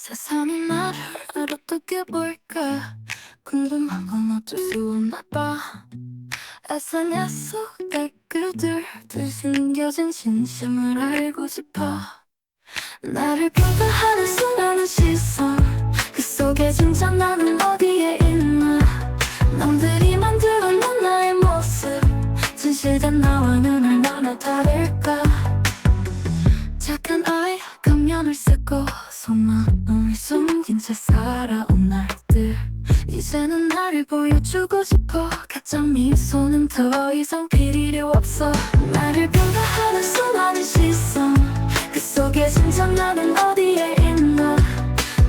세상이 나를 어떻게 볼까? 궁금한 어쩔 수 없나 봐. SNS 속 댓글들 들 숨겨진 진심을 알고 싶어. 나를 평가하는 수많은 시선 이제는 나를 보여주고 싶어. 가짜 미소는 더 이상 필요 없어. 나를 평가하는 수많은 시선. 그 속에 진짜 나는 어디에 있나.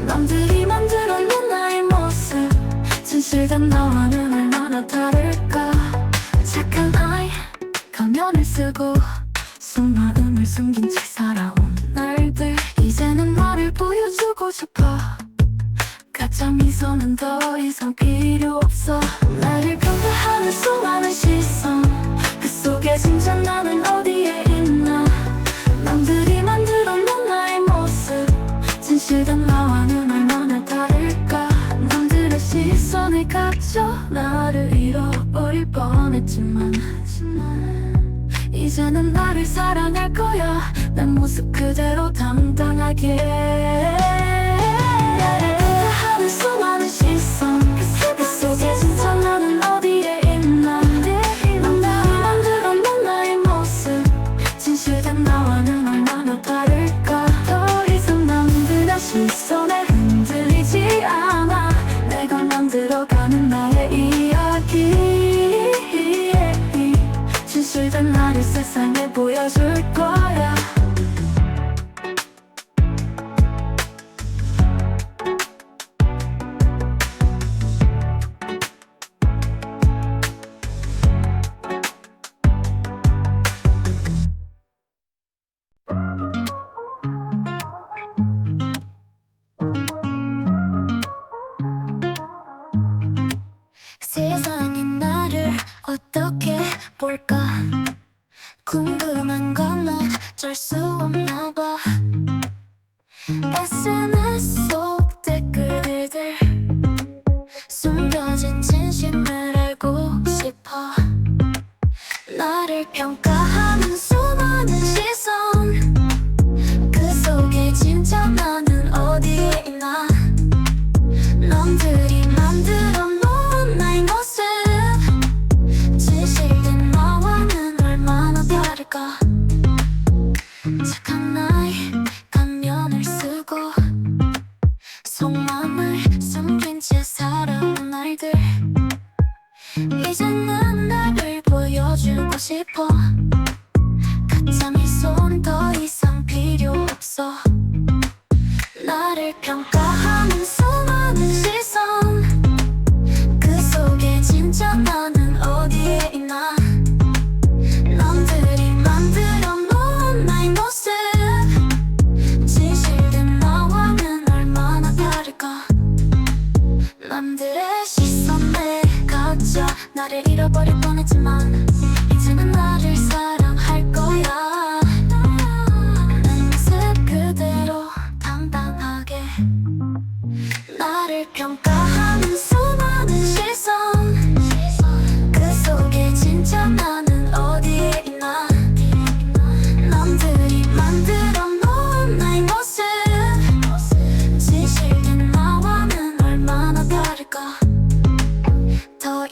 남들이 만들어 놓은 나의 모습. 진실된 나와는 얼마나 다를까. 착한 아이 가면을 쓰고 속마음을 숨긴 채 살아온 날들. 이제는 나를 보여주고 싶어 가짜 미소는 더 이상 필요 없어 나를 평가하는 수많은 시선. 그 속에 진짜 나는 어디에 있나. 남들이 만들어 놓은 나의 모습. 진실된 나와는 얼마나 다를까. 남들의 시선을 가져 나를 잃어버릴 뻔했지만. 이제는 나를 사랑할 거야. 난 모습 그대로 당당하게 세상에 보여줄 거야. 어떻게 볼까 수 없나 봐. SNS 속 댓글들 숨겨진 진심 싶어. 가짜 미소는 더 이상 필요 없어. 나를 평가하는 수많은 시선. 그 속에 진짜 나는 어디에 있나? 남들이 만들어 놓은 나의 모습. 진실된 나와는 얼마나 다를까? 남들의 시선에 갇혀 나를 잃어버릴 뻔했지만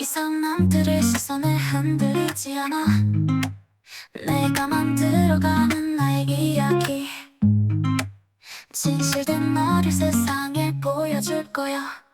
이상 남들의 시선에 흔들리지 않아. 내가 만들어가는 나의 이야기. 진실된 나를 세상에 보여줄 거야